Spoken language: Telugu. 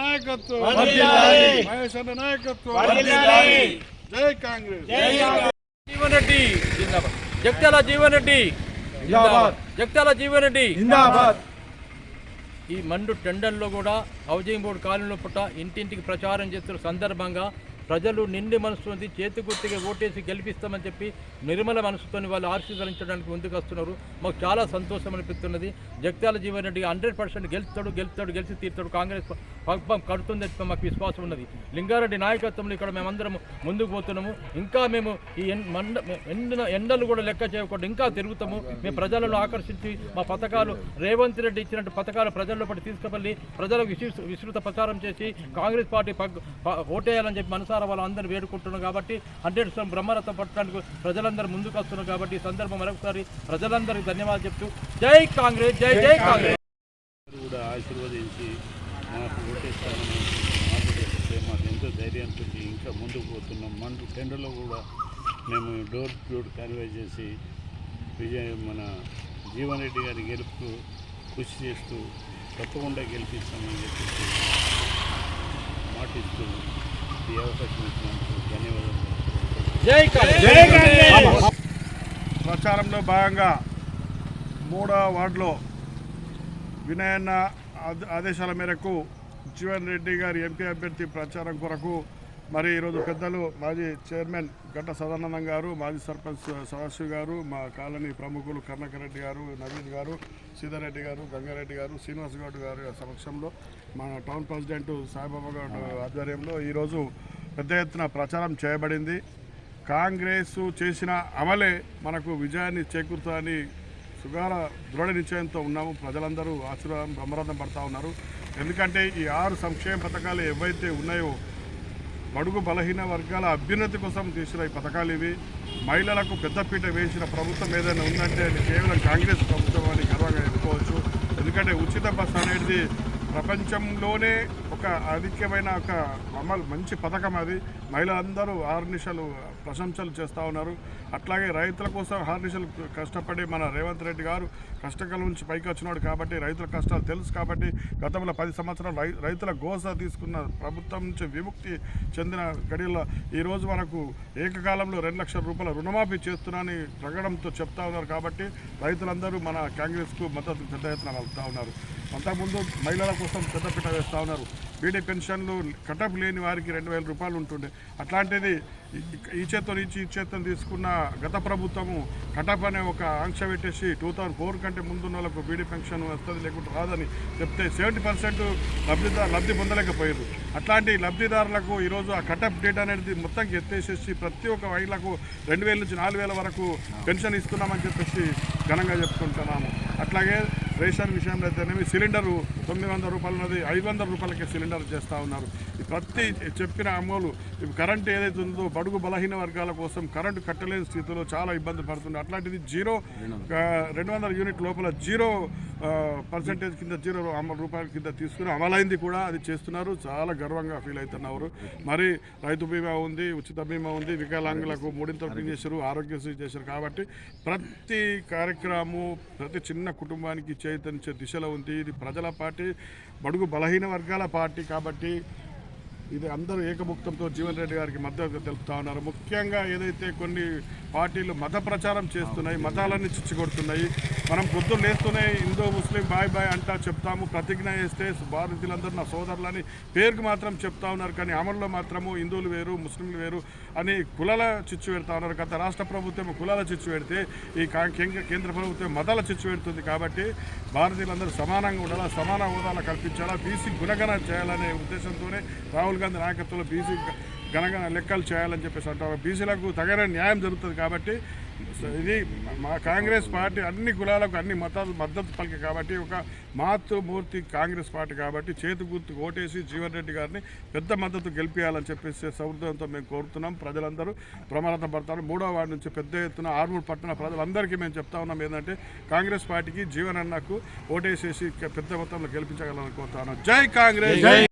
నాయకత్వం. వర్ధిల్లాలి. మహేష్ అన్న నాయకత్వం. జై కాంగ్రెస్. జీవన్ రెడ్డి. జగిత్యాల జీవన్ రెడ్డి. జగిత్యాల జీవన్ రెడ్డి. ఈ మండు టెండర్లో కూడా హౌసింగ్ బోర్డు కాలనీలో పుట్ట ఇంటింటికి ప్రచారం చేస్తున్న సందర్భంగా ప్రజలు నిండి మనసుతోని చేతి గుర్తిగా ఓటేసి గెలిపిస్తామని చెప్పి నిర్మల మనసుతోని వాళ్ళు ఆశీర్వదించడానికి ముందుకు వస్తున్నారు మాకు చాలా సంతోషం అనిపిస్తున్నది. జగ్తాల జీవన్ రెడ్డి హండ్రెడ్ పర్సెంట్ గెలుస్తాడు గెలుస్తాడు గెలిచి తీరుతాడు. కాంగ్రెస్ పగ్గం కడుతుందని చెప్పి మాకు విశ్వాసం ఉన్నది. లింగారెడ్డి నాయకత్వంలో ఇక్కడ మేమందరం ముందుకు పోతున్నాము. ఇంకా మేము ఈ ఎన్- మండ ఎండిన ఎండలు కూడా లెక్క చేయకుండా ఇంకా తిరుగుతాము. మేము ప్రజలను ఆకర్షించి మా పథకాలు రేవంత్ రెడ్డి ఇచ్చినట్టు పథకాలు ప్రజల్లో పట్టి తీసుకువెళ్ళి ప్రజలకు విస్తృ విస్తృత ప్రచారం చేసి కాంగ్రెస్ పార్టీ పగ్ ఓటేయాలని చెప్పి మనసారా వాళ్ళందరూ వేడుకుంటున్నాం కాబట్టి హండ్రెడ్ పర్సెంట్ బ్రహ్మరథం పట్టడానికి ప్రజలందరూ ముందుకు వస్తున్నారు కాబట్టి ఈ సందర్భం మరొకసారి ప్రజలందరికీ ధన్యవాదాలు చెప్తూ జై కాంగ్రెస్ జై జై కాంగ్రెస్. కూడా ఆశీర్వదించి మాకు ఓటేస్తామని మాకు ఎంతో ధైర్యం పెట్టి ఇంకా ముందుకు పోతున్నాం. మన టెండర్లో కూడా మేము డోర్ టు డోర్ కన్వే చేసి విజయ మన జీవన్ రెడ్డి గారి గెలుపుకు కృషి చేస్తూ తప్పకుండా గెలిపిస్తామని చెప్పేసి మాటిస్తూ ఈ అవకాశం ఇచ్చినందుకు ధన్యవాదాలు జై కాంగ్రెస్ ప్రచారంలో భాగంగా మూడవ వార్డులో వినయన్న ఆద- ఆదేశాల మేరకు జీవన్ రెడ్డి గారి ఎంపీ అభ్యర్థి ప్రచారం కొరకు మరి ఈరోజు పెద్దలు మాజీ చైర్మన్ గంట సదానందం గారు మాజీ సర్పంచ్ సదాశివ్ గారు మా కాలనీ ప్రముఖులు కర్ణకర్ రెడ్డి గారు నవీన్ గారు సీతారెడ్డి గారు గంగారెడ్డి గారు శ్రీనివాస్ గౌడ్ గారి సమక్షంలో మన టౌన్ ప్రెసిడెంట్ సాయిబాబా గౌడ్ ఆధ్వర్యంలో ఈరోజు పెద్ద ఎత్తున ప్రచారం చేయబడింది. కాంగ్రెస్ చేసిన అమలే మనకు విజయాన్ని చేకూరుతుందని సుగార దృఢ నిశ్చయంతో ఉన్నాము. ప్రజలందరూ ఆశీర్వాదం బ్రహ్మరథం పడతా ఉన్నారు. ఎందుకంటే ఈ ఆరు సంక్షేమ పథకాలు ఏవైతే ఉన్నాయో బడుగు బలహీన వర్గాల అభ్యున్నతి కోసం తీసిన ఈ పథకాలు ఇవి. మహిళలకు పెద్దపీట వేసిన ప్రభుత్వం ఏదైనా ఉందంటే అది కేవలం కాంగ్రెస్ ప్రభుత్వం అని గర్వంగా చెప్పుకోవచ్చు. ఎందుకంటే ఉచిత బస్ అనేది ప్రపంచంలోనే ఒక ఆధిక్యమైన ఒక అమలు మంచి పథకం అది. మహిళలందరూ ఆర్నిషలు ప్రశంసలు చేస్తూ ఉన్నారు. అట్లాగే రైతుల కోసం హార్నిషలు కష్టపడి మన రేవంత్ రెడ్డి గారు కష్టకాలం నుంచి పైకి వచ్చినాడు కాబట్టి రైతుల కష్టాలు తెలుసు కాబట్టి గతంలో పది సంవత్సరాలు రై రైతుల గోస తీసుకున్న ప్రభుత్వం నుంచి విముక్తి చెందిన గడిలో ఈరోజు మనకు ఏకకాలంలో రెండు లక్షల రూపాయల రుణమాఫీ చేస్తున్నానని ప్రకటనతో చెప్తా ఉన్నారు కాబట్టి రైతులందరూ మన కాంగ్రెస్కు మద్దతు పెద్ద ఎత్తున వెళ్తూ ఉన్నారు. అంతకుముందు మహిళల కోసం పెద్దపీట వేస్తూ ఉన్నారు. బీడీ పెన్షన్లు కటప్ లేని వారికి రెండు వేల రూపాయలు ఉంటుండే. అట్లాంటిది ఈ- ఈ చేత్తో నుంచి ఈ చేత్తో తీసుకున్న గత ప్రభుత్వము కటప్ అనే ఒక ఆంక్ష పెట్టేసి టూ థౌజండ్ ఫోర్ కంటే ముందున్న వాళ్ళకు బీడీ పెన్షన్ వస్తుంది లేకుంటే రాదని చెప్తే సెవెంటీ పర్సెంట్ లబ్ధిదారు లబ్ధి పొందలేకపోయారు అట్లాంటి లబ్ధిదారులకు ఈరోజు ఆ కటప్ డేట్ అనేది మొత్తం ఎత్తేసేసి ప్రతి ఒక్క మహిళకు రెండు వేల నుంచి నాలుగు వేల వరకు పెన్షన్ ఇస్తున్నామని చెప్పేసి ఘనంగా చెప్పుకుంటున్నాము అట్లాగే రేషన్ విషయంలో అయితేనేమి సిలిండరు తొమ్మిది వందల రూపాయలు ఉన్నది ఐదు వందల రూపాయలకి సిలిండర్ చేస్తూ ఉన్నారు. ప్రతి చెప్పిన అమలు ఈ కరెంట్ ఏదైతే ఉందో బడుగు బలహీన వర్గాల కోసం కరెంటు కట్టలేని స్థితిలో చాలా ఇబ్బంది పడుతుంది అట్లాంటిది జీరో రెండు వందల యూనిట్ లోపల జీరో పర్సెంటేజ్ కింద జీరో అమలు రూపాయల కింద తీసుకుని అమలైంది కూడా అది చేస్తున్నారు. చాలా గర్వంగా ఫీల్ అవుతున్నారు. మరి రైతు బీమా ఉంది ఉచిత బీమా ఉంది వికలాంగులకు మూడింతలు పని చేశారు ఆరోగ్యశ్రీ చేశారు కాబట్టి ప్రతి కార్యక్రమము ప్రతి చిన్న కుటుంబానికి చైతన్య దిశలో ఉంది. ఇది ప్రజల పార్టీ బడుగు బలహీన వర్గాల పార్టీ కాబట్టి ఇది అందరూ ఏకముక్తంతో జీవన్ రెడ్డి గారికి మద్దతు తెలుపుతా ఉన్నారు. ముఖ్యంగా ఏదైతే కొన్ని పార్టీలు మత ప్రచారం చేస్తున్నాయి మతాలన్నీ చిచ్చుకొడుతున్నాయి మనం పొద్దున్న లేస్తూనే హిందూ ముస్లిం బాయ్ బాయ్ అంటా చెప్తాము ప్రతిజ్ఞ చేస్తే భారతీయులందరూ నా సోదరులని పేరుకు మాత్రం చెప్తా ఉన్నారు. కానీ అమల్లో మాత్రము హిందువులు వేరు ముస్లింలు వేరు అని కులాల చిచ్చు పెడతా ఉన్నారు. గత రాష్ట్ర ప్రభుత్వం కులాల చిచ్చు పెడితే ఈ కేంద్ర ప్రభుత్వం మతాల చిచ్చు పెడుతుంది కాబట్టి భారతీయులందరూ సమానంగా ఉండాలా సమాన హోదాలు కల్పించాలా బీసీ గుణగణ చేయాలనే ఉద్దేశంతోనే రాహుల్ గాంధీ నాయకత్వంలో బీసీ గణగణ లెక్కలు చేయాలని చెప్పేసి అంటారు. బీసీలకు తగిన న్యాయం జరుగుతుంది కాబట్టి ఇది మా కాంగ్రెస్ పార్టీ అన్ని కులాలకు అన్ని మతాలు మద్దతు పలికి కాబట్టి ఒక మాతృమూర్తి కాంగ్రెస్ పార్టీ కాబట్టి చేతి గుర్తు ఓటేసి జీవన్ రెడ్డి గారిని పెద్ద మద్దతు గెలిపించాలని చెప్పేసి సౌహృదంతో మేము కోరుతున్నాం. ప్రజలందరూ ప్రమాదం పడతారు. మూడో వార్డు నుంచి పెద్ద ఎత్తున ఆర్మూర్ పట్టణ ప్రజలందరికీ మేము చెప్తా ఉన్నాం. ఏంటంటే కాంగ్రెస్ పార్టీకి జీవన్ అన్నకు ఓటేసేసి పెద్ద మొత్తంలో గెలిపించగలని కోరుతా జై కాంగ్రెస్!